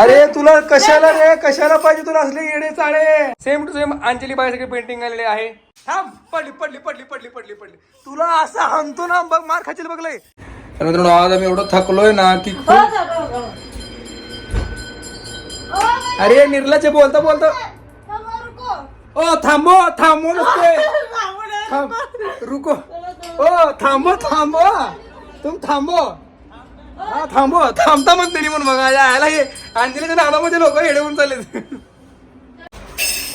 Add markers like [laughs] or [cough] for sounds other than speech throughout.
अरे तुला कशाला रे? कशाला पाहिजे तुला असले येडे चाळे? सेम टू सेम अंजली बाई सगळे पेंटिंग आलेले आहे. थांब पडली पडली पडली पडली पडली पडली. तुला असं हाणतो ना बघ मार खातील बघलंय तर मित्रांनो आज आम्ही एवढं थकलोय ना की खूप अरे निर्लाचे बोलता बोलता. ओ थांबो थांबो नसते. थांब रुको. ओ थांबो थांबो. [laughs] तुम थांबो. हा थांबो थांबता मग त्यांनी म्हणून बघा यायला हे अंजलीच्या नावामध्ये लोक हेडवून चालले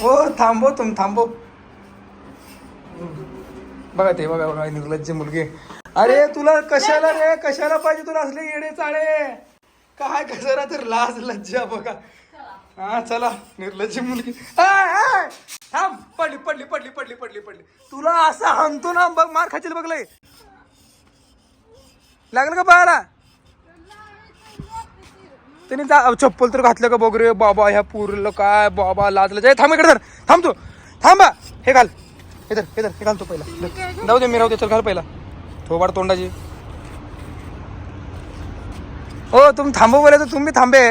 हो थांबव तुम थांबव. बघा ते बघा बघा निर्लज्ज मुलगी. अरे तुला कशाला रे? कशाला पाहिजे तुला असले येडे चाळे? काय कसं तर लाज लज्जा बघा. हा चला निर्लज्ज मुलगी. आय, आय. थांब. पडली पडली पडली पडली पडली पडली. तुला असं हाणतो ना बघ मार खातील बघलंय. लागलं का पाहायला त्याने जा चप्पल तर घातलं का बघ रे? बाबा ह्या पुरलं काय? बाबा लाजलं जाय थांब इकडे धर. थांब तू. थांबा हे घाल. हे धर हे धर हे घाल तू पहिला. जाऊ दे मी राहू दे चल घाल पहिला. थोबाड तोंडाची. हो तुम्ही थांबव बोले तर तुम्ही थांबे.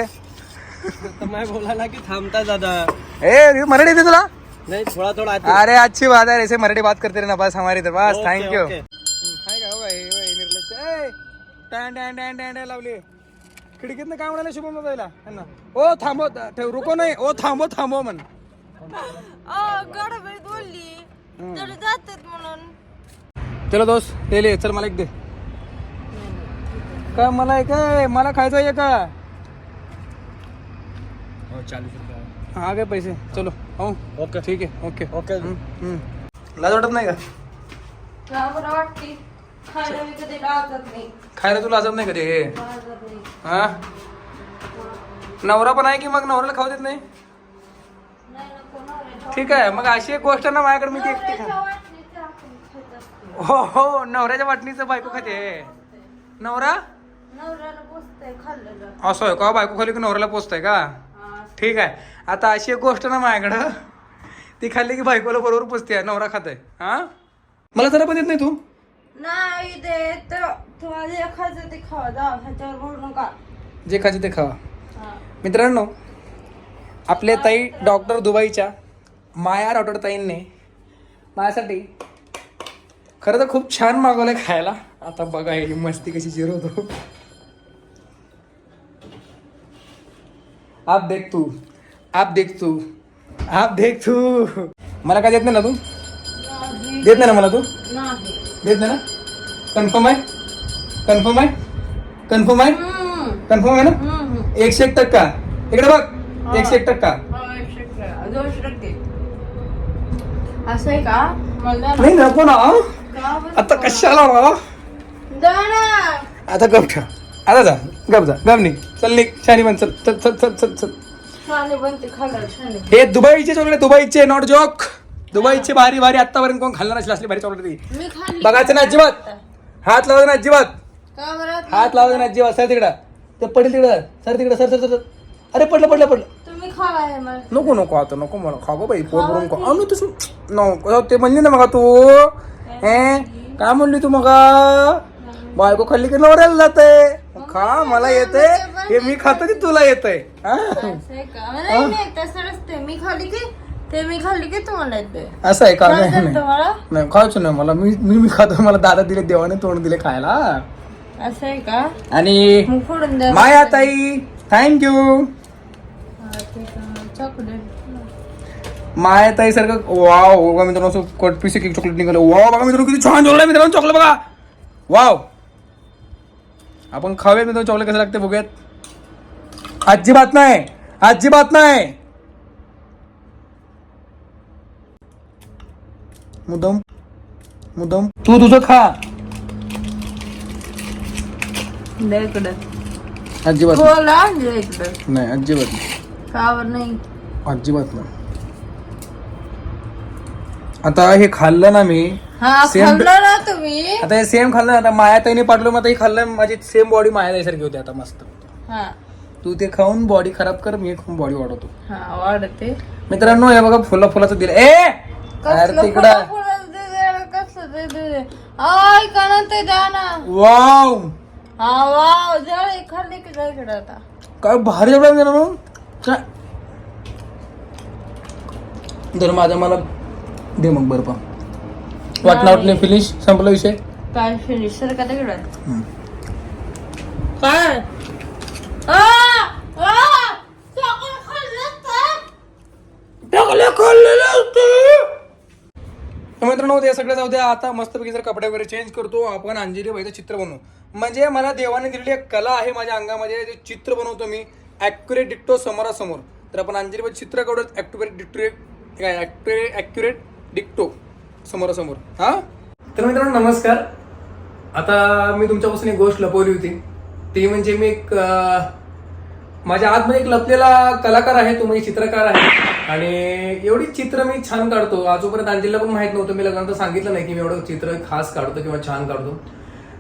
मैं बोला ना की थांबता दादा. ए मराठी येते तुला? नहीं थोड़ा थोड़ा अरे अच्छी बात है ऐसे मराठी बात करते रहना बस हमारी तर. बस okay, thank you okay. Hi का हो हो टॅन लावली. खिडकीतनं काय म्हणाले शुभम दादाला त्यांना ओ थांबव ठेव रुको नाही. ओ थांबव थांबव म्हण. गडबडीत बोलली. तरी जातात म्हणून. चलो दोस्त ले ले चल मला एक दे. काय मला एक आहे मला खायचं आहे का? चालीस रुपया हा काय पैसे. चलो. हो. ओके. ठीक आहे. ओके. ओके. लाज वाटत नाही का? का वाटते. खायला मी कधी लावतात नाही. खायला तुला लाजत नाही कधी? हे. लावतात नाही. हा? नवरा पण आहे की मग नवऱ्याला खाऊ देत नाही? ठीक आहे मग अशी एक गोष्ट ना माझ्याकडे मी ती एकटी खा खात. हो हो नवऱ्याच्या वाटणीचं बायको खाते. नवरा? असं आहे का? बायको खाली की नवऱ्याला पोचताय का. ठीक आहे आता अशी एक गोष्ट ना माझ्याकडं. ती खाल्ली की बायकोला बरोबर पुसते नवरा खाताय. हा? मला जरा पण येत नाही तू? नाही ते तर तुम्हाला जे खायचं ते खावा जा ह्याच्यावर बोलू नका. जे खायचं ते खावा. हा. मित्रांनो आपले ताई डॉक्टर दुबईच्या माया डॉक्टर ताईंनी माझ्यासाठी खरं तर खूप छान मागवलंय खायला. आता बघा ही मस्ती कशी जिरवतो आप देख तू आप देख तू आप देख तू. मला काय देत नाही ना तू? नाही. देत नाही ना मला तू? नाही. देत नाही ना? कन्फर्म आहे? कन्फर्म आहे? कन्फर्म आहे. कन्फर्म आहे ना. एकशे एक टक्का. इकडे बघ. एकशे एक टक्का. हो. दोनशे असं आहे का. नाही नको ना? आता कशाला ना. आता गप ठेव. आता जा. गप जा. गप निघ. चल निघ. शानी बन चल. चल चल चल चल चल. हे दुबईचे चॉकलेट दुबईचे नॉट जोक दुबईचे भारी भारी आतापर्यंत कोण खाल्लं नसेल असली भारी चॉकलेट बघायचं ना अजिबात. हात लावायचं ना अजिबात. हात लावायचं ना अजिबात सर तिकडं. ते पडेल तिकडं. सर तिकडं सर सर सर अरे पडलं पडलं पडलं. तुम्ही खावा मला. नको नको आता नको मला. खा गो बाई पोट भरून खा. आम्ही तसं नको ते म्हणली ना मग तू. हे? काय म्हणली तू मग? बायको खाल्ली की नवऱ्याला जाते खा मला येते हे मी खातो की तुला? असं आहे का? नाही नाही तसं नसते मी खाल्ली की ते मी खाल्ली की तुम्हाला येते असं आहे का? नाही नाही. तुम्हाला? नाही खायचं नाही. मला मी मी मी खातो. मला दादा दिले देवाने तोंड दिले खायला. असं आहे का? आणि मग फोडून द्या. माया ताई थँक्यू चॉकलेट माया ताई सारखं वाव बघा मित्रांनो असं कट पीस एक चॉकलेट निघालं. वाव बघा मित्रांनो किती छान चॉकलेट मित्रांनो चॉकलेट बघा. वाव आपण खाऊया मित्रांनो चॉकलेट कसं लागते बघूयात. अजिबात नाही अजिबात नाही. मुदम मुदम. तू तुझं खा. अजिबात नाही. नाही अजिबात नाही. अजिबात नाही. आता हे खाल्लं ना मी हा Same- खाल्लं ना तुम्ही? आता हे सेम खाल्लं आता माया ताईने पाडलं मग हे खाल्लं माझी सेम बॉडी माया ताईसारखी होती आता मस्त. हा. तू ते खाऊन बॉडी खराब कर मी खाऊन बॉडी वाढवतो. हा वाढते. मित्रांनो हे बघा फुला फुलाचं दिलं. ए! अरे तिकडं. कसलं दे दे. आय का ना ते द्या ना. वाव! हा जळ की इकडं आता. काय भारी जेवढा देणार मग? काय तर माझा मला. दे मग बरं पा वाटणं वाटणे फिनिश संपला विषय? काय फिनिश सर का तिकडे हम्म. काय! आ! चॉकलेट खाल्लं तर? टाकले खाल्लेले असते तर मित्रांनो उद्या सगळं जाऊ द्या. आता मस्तपैकी जर कपडे वगैरे चेंज करतो आपण अंजिरी बाईचं चित्र बनवू. म्हणजे मला देवाने दिलेली एक कला आहे माझ्या अंगामध्ये जे चित्र बनवतो मी ॲक्युरेट डिक्टो समोरासमोर. तर आपण अंजली बाई चित्र काढू ॲक्टुरेट डिक्टो काय ॲक्युरेट ॲक्युरेट डिक्टो समोरासमोर. हां? तर मित्रांनो नमस्कार. आता मी तुमच्यापासून एक गोष्ट लपवली होती. ती म्हणजे मी एक माझ्या आतमध्ये एक लपलेला कलाकार आहे तो म्हणजे चित्रकार आहे. आणि एवढी चित्र मी छान काढतो. आजोपर्यंत अंजलीला पण माहीत नव्हतं. मी लग्नात सांगितलं नाही की मी एवढं चित्र खास काढतो किंवा छान काढतो.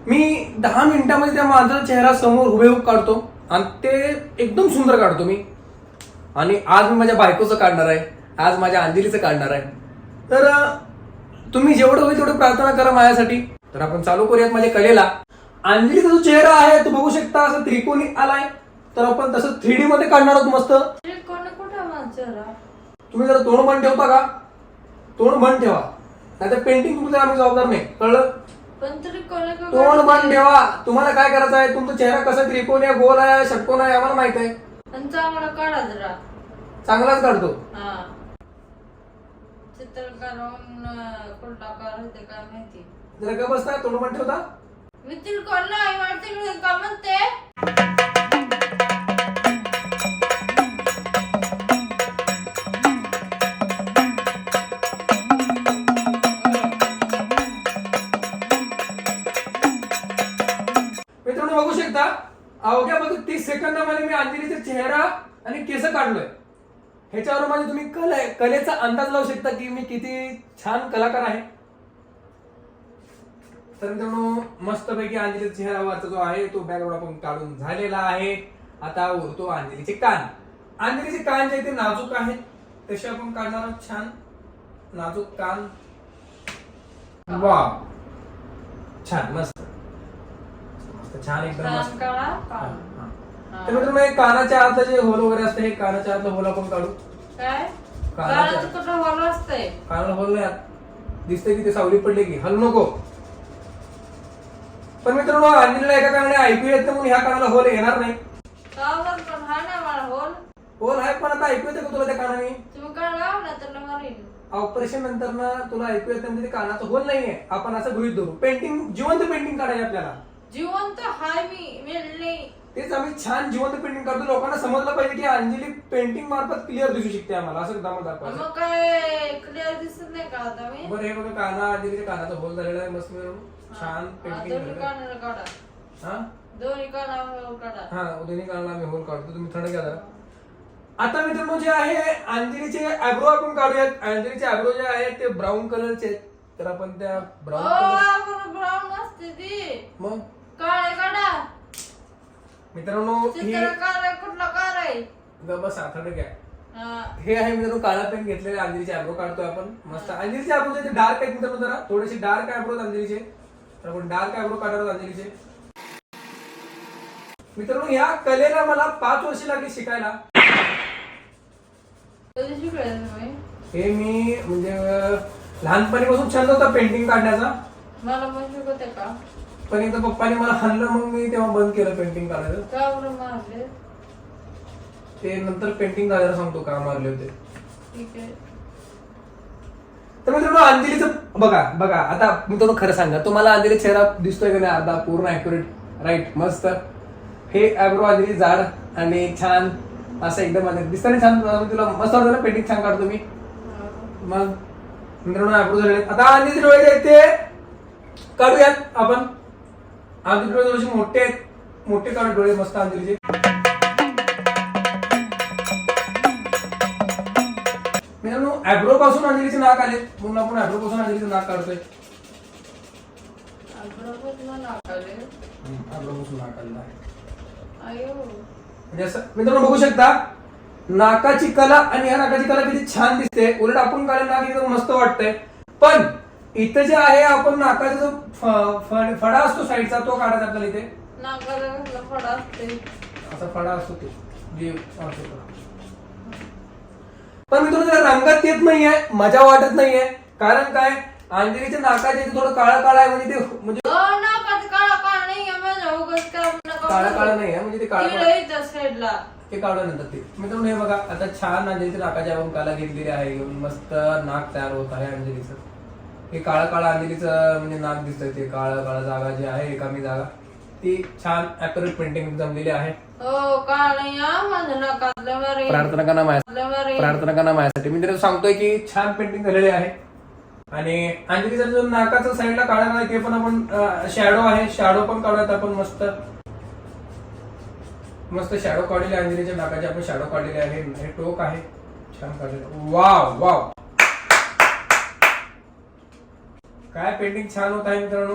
मी दहा मिनिटामध्ये त्या माणसाचा चेहरा समोर हुबेहूब काढतो आणि ते एकदम सुंदर काढतो मी. आणि आज मी माझ्या बायकोचं काढणार आहे. आज माझ्या अंजलीचं काढणार आहे. तर तुम्ही जेवढं होईल तेवढं प्रार्थना करा माझ्यासाठी. तर आपण चालू करूयात माझ्या कलेला. अंजलीचा जो चेहरा आहे तो बघू शकता असं त्रिकोणी आलाय. तर आपण तसं थ्री डी मध्ये काढणार आहोत मस्त. तुम्ही जरा तोंड बंद ठेवता का? तोंड बंद ठेवा. नाहीतर पेंटिंग तुमचं आम्ही जबाबदार नाही. कळलं? तरी तोंड बंद ठेवा. तुम्हाला काय करायचं आहे? तुमचा चेहरा कसा त्रिकोणी आहे गोल आहे षटकोन आहे आम्हाला माहीत आहे. चांगलाच काढतो. हा. जरा का बसता तोंड बंद ठेवता. मी तिला नाही म्हणते? मित्रांनो अवघ्या फक्त तीस सेकंदामध्ये मी अंजलीचा चेहरा आणि केस काढलोय. ह्याच्यावर म्हणजे तुम्ही कले कलेचा अंदाज लावू शकता की मी किती छान कलाकार आहे. तर मित्रांनो मस्तपैकी अंजलीचा चेहरावरचा जो आहे तो बॅकग्राऊंड आपण काढून झालेला आहे. आता उरतो अंजलीचे कान. अंजलीचे कान जे ते नाजूक आहेत तसे आपण काढणार आहोत. छान नाजूक कान. वा छान मस्त. छान एकदम मस्त. हा, हा. तर मित्रांनो हे कानाच्या आतलं जे होल वगैरे असतं हे कानाच्या आतलं होल आपण काढू. काय? कुठं असतंय? कानाला होल नाही आत. दिसतंय की ते सावली पडले की. हलू नको. पण मित्रांनो अंजलीला एका कानाने ऐकू येत नाही म्हणून ह्या कानाला होल येणार नाही. का बरं पण हा ना मला होल. होल आहे पण आता ऐकू येतं का तुला त्या कानाने? तुम्ही काढा ना तर मारीन. ऑपरेशन नंतर ना तुला ऐकू येत नाही म्हणजे ते कानाचं होल नाहीये. आपण असं गृहित धरू. पेंटिंग जिवंत पेंटिंग काढायची आपल्याला. जिवंत हाय मी मेले तेच आम्ही छान जिवंत पेंटिंग करतो. लोकांना समजलं पाहिजे की अंजली पेंटिंग मार्फत क्लिअर दिसू शकते आम्हाला. असं दामत मग काय क्लिअर दिसत नाही का आता मी? बरं हे बघा काना अंजलीच्या कानाचा होल झालेला आहे मस्त मिळून छान हा, पेंटिंग दोन्ही कानाला काढा. हा? दोन्ही कानावर काढा. हा दोन्ही कानाला आम्ही होल काढतो. तुम्ही थंड घ्या जरा. आता मित्रांनो जे आहे अंजलीचे आयब्रो आपण काढूयात. अंजलीचे आयब्रो जे आहेत ते ब्राऊन कलरचे आहेत. तर आपण त्या ब्राऊन कलर ब्राऊन असते ती मग? काळे काढा मित्रांनो ही कुठला ग बस थंड घ्या. हा. हे आहे मित्रांनो काळा पेन घेतलेले अंजलीचे आयब्रो काढतोय आपण. मस्त. अंजलीचे आयब्रो डार्क आहेत मित्रांनो जरा. थोडेसे डार्क आयब्रो अंजलीचे तर आपण डार्क आयब्रो काढणार आहोत अंजलीचे मित्रांनो ह्या कलेला मला पाच वर्ष लागली शिकायला. कधी शिकवायचं तुम्ही? हे मी म्हणजे अं, लहानपणीपासून छंद होता पेंटिंग काढण्याचा. मला पण शिकवते का? पण एकदा पप्पाने मला हाणलं मग मी तेव्हा बंद केलं पेंटिंग काढायचं का बरं मारले? ते नंतर पेंटिंग काढायला सांगतो का मारले होते. ठीक आहे. तर मित्रांनो अंजलीचं बघा बघा आता मी तुम्हाला खरं सांगा तुम्हाला अंजली चेहरा दिसतोय का नाही? अर्धा पूर्ण अॅक्युरेट राईट मस्त. हे आयब्रो अंजली जाड आणि छान असं एकदम दिसतं छान अं, तुला मस्त वाटतं ना? पेंटिंग छान काढतो मी. मग मित्रांनो आयब्रो झाले आता अंजलीचे डोळे आहेत ते काढूयात आपण. डोळे थोडेसे मोठे आहेत. मोठे काढू डोळे मस्त अंजलीचे. मित्रांनो आयब्रो पासून अंजलीचे नाक आले. म्हणून आपण आयब्रो पासून अंजलीचं नाक काढतोय. पासून नाक आलेलं आहे. अयो म्हणजे असं मित्रांनो बघू शकता नाकाची कला आणि ह्या नाकाची कला किती छान दिसते. उलट आपण काढेल नाक एकदम मस्त वाटतंय. पण इथं जे आहे आपण नाकाचा जो फ- फ- फडा असतो साईडचा तो काढायचा आपल्याला इथे. नाकाला कसला फडा असते असा फडा असतो ते. जे करा. पण मी तुला रंगात येत नाहीये मजा वाटत नाहीये. कारण काय? अंजलीच्या नाकाचे इथे थोडं काळा काळा आहे म्हणजे ते म्हणजे पण काळा काळा नाही आहे माझा उगाच काय नका काळा बोलू. काळा नाही आहे म्हणजे ते काळा साईडला. ते काढून नंतर ते. मित्रांनो हे बघा आता छान अंजलीच्या नाकाच्या आपण काला घेतलेली आहे मस्त नाक तयार होत आहे अंजलीचं. हे काळा काळा अंजलीचं म्हणजे नाक दिसतंय ते काळा काळा जागा जी आहे एकामी जागा ती छान अॅक्युरेट पेंटिंग जमलेली आहे. हो नाही माझं नकातलं प्रार्थना करा माझ्या नकातलं बरे प्रार्थना करा माझ्यासाठी. मी तरी सांगतोय की छान पेंटिंग झालेली आहे. आणि अंजलीचा जो नाकाचा साईडला काळा काळा ते पण आपण शॅडो आहे. शॅडो पण काढूयात आपण मस्त. मस्त शॅडो काढलेले आहे अंजलीच्या नाकाचे. आपण शॅडो काढलेले आहे. हे टोक आहे. छान काढलेलं. Wow wow. काय पेंटिंग छान होत आहे मित्रांनो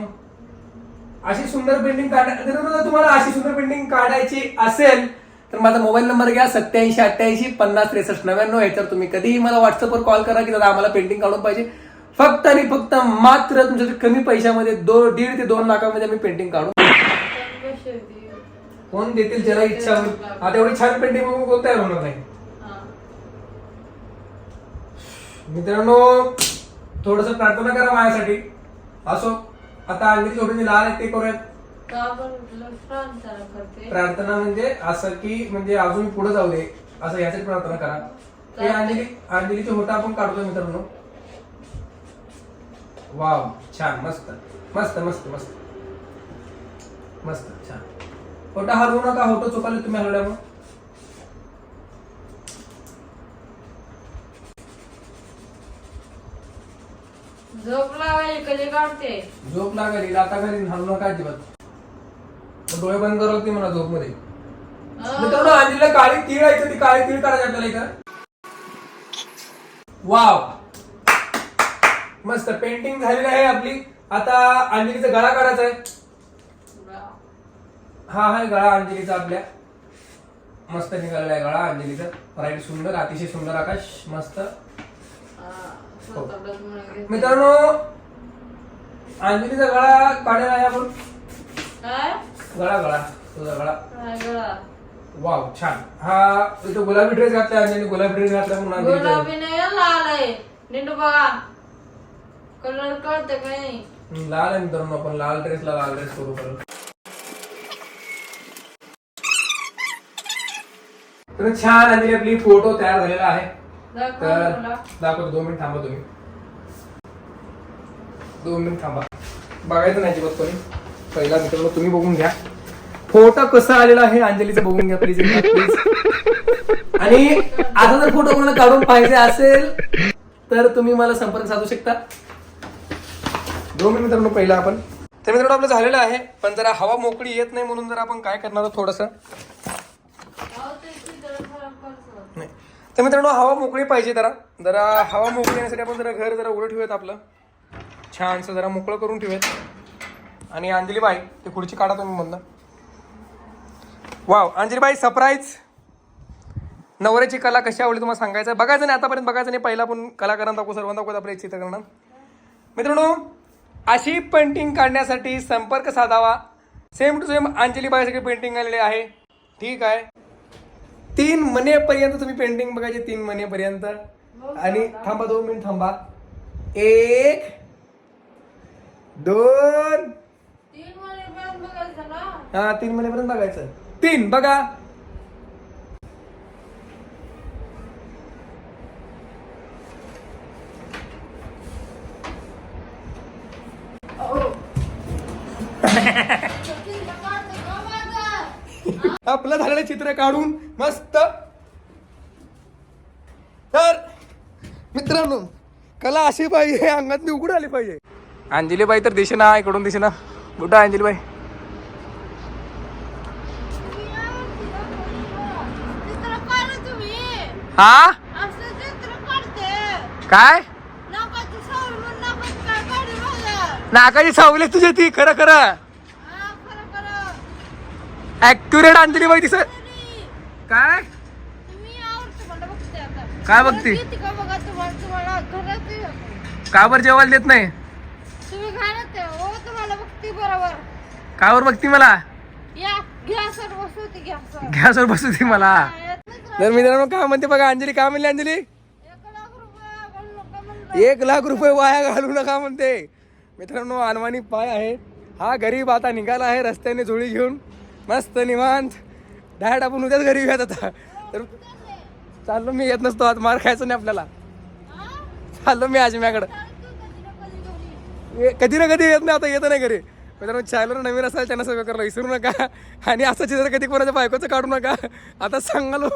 अशी सुंदर पेंटिंग काढ तुम्हाला अशी सुंदर पेंटिंग काढायची असेल तर माझा मोबाईल नंबर घ्या सत्याऐंशी अठ्ठ्याऐंशी पन्नास त्रेसष्ट नव्याण्णव याच्यावर तुम्ही कधीही मला व्हॉट्सअपवर कॉल करा की दादा आम्हाला पेंटिंग काढून पाहिजे फक्त आणि फक्त मात्र तुमच्या कमी पैशामध्ये दो दीड ते दोन लाखामध्ये आम्ही पेंटिंग काढू? कोण देतील ज्याला इच्छा होईल आता एवढी छान पेंटिंग बघून कोण तयार होणार नाही. मित्रांनो थोडस प्रार्थना करा माझ्यासाठी. असो. आता अंजली थोडी लाल आहे ते करूयात. प्रार्थना करते. प्रार्थना म्हणजे असं की म्हणजे अजून पुढे जाऊ दे. असं यासाठी प्रार्थना करा. ते अंजली अंजलीचे होटा आपण काढतोय मित्रांनो. वाव छान मस्त. मस्त मस्त मस्त. मस्त छान. होटा हलवू नका होतो चुकाले तुम्ही हलवल्यामुळे. झोप लावायची कधी काढते झोप लागली आता घरी हलवू नका अजिबात. डोळे बंद करत ती मला झोपमध्ये मित्रांनो अंजलीला काळी तीळ आहे ती काळी तीळ काढायची आपल्याला इथं. वाव. मस्त पेंटिंग झालेली आहे आपली. आता अंजलीचा गळा काढायचा आहे. हा आहे गळा अंजलीचा आपल्या. मस्त निघालेला आहे गळा अंजलीचा. राईट सुंदर अतिशय सुंदर आकाश. मस्त. मित्रांनो अंजलीचा गळा काढायला आहे आपण. गळा गळा तुझा गळा? वाव छान. हा इथं गुलाबी ड्रेस घातला अंजली गुलाबी ड्रेस घातला म्हणून गुलाबी नाही लाल आहे. नीट बघा. कलर कळते का नाही? लाल आहे मित्रांनो आपण लाल ड्रेसला लाल ड्रेस करू परत. तर छान अंजली आपली फोटो तयार झालेला आहे. तर मला. दाखवतो दोन मिनिट थांबा तुम्ही. दोन मिनिट थांबा. बघायचं नाही अजिबात कोणी. पहिला मित्रांनो तुम्ही बघून घ्या. फोटो कसा आलेला आहे अंजलीचा बघून घ्या प्लीज प्लीज आणि आता जर फोटो कोणाला काढून पाहिजे असेल तर तुम्ही मला संपर्क साधू शकता. दोन मिनिट मित्रांनो पहिला आपण. तर मित्रांनो आपलं झालेलं आहे पण जरा हवा मोकळी येत नाही म्हणून जर आपण काय करणार थोडस अहो, ते चित्र खराब करतो. नाही तर मित्रांनो हवा मोकळी पाहिजे जरा. जरा हवा मोकळी येण्यासाठी आपण जरा घर जरा उरं ठेवूयात आपलं. छानसं जरा मोकळं करून ठेवूयात. आणि अंजलीबाई ते खुर्ची काढा तुम्ही म्हणलं वाव अंजलीबाई सरप्राईज नवऱ्याची कला कशी आवडली तुम्हाला सांगायचं? बघायचं नाही आतापर्यंत बघायचं नाही. पहिला आपण कलाकारांना दाखवू सर्वांना दाखवत आपल्या चित्रकरणात मित्रांनो अशी पेंटिंग काढण्यासाठी संपर्क साधावा. सेम टू सेम अंजलीबाई सगळी पेंटिंग आलेली आहे. ठीक आहे. तीन मनेपर्यंत तुम्ही पेंटिंग बघायचे तीन मनेपर्यंत. आणि थांबा दोन मिनिट थांबा. एक दोन. हा तीन मनेपर्यंत बघायचं. तीन बघा. आपलं झालेलं चित्र काढून मस्त. तर मित्रांनो कला अशी पाहिजे अंगात उघड आली पाहिजे. अंजलीबाई तर दिसेना इकडून दिसेना. कुठं आहे अंजलीबाई. हा? असं चित्र काढते काय नाकाची सावली तुझी ती खरं खरं. ऍक्युरेट अंजलीबाई दिसत तिसर काय? काय बघते? का बर का बरं जेवायला देत नाही. कावर बघती मला? या गॅसवर बसू ती मला. तर मित्रांनो काय म्हणते बघा अंजली काय म्हणली अंजली? एक लाख रुपये वाया घालू नका म्हणते. मित्रांनो अनवाणी पाय आहे. हा गरीब आता निघाला आहे रस्त्याने झोळी घेऊन. मस्त निवांत. डायरेक्ट आपण उद्याच घरी येऊयात आता. तर चाललो मी येत नसतो आत. मार खायचं नाही आपल्याला. चाललो मी आजम्याकडं. कधी ना कधी येत नाही आता येत नाही घरी. मित्रांनो चॅनल नवीन असाल त्यांना सगळं करायला विसरू नका. आणि असं चित्र कधी कोणाच्या बायकोचं काढू नका. आता सांगालो.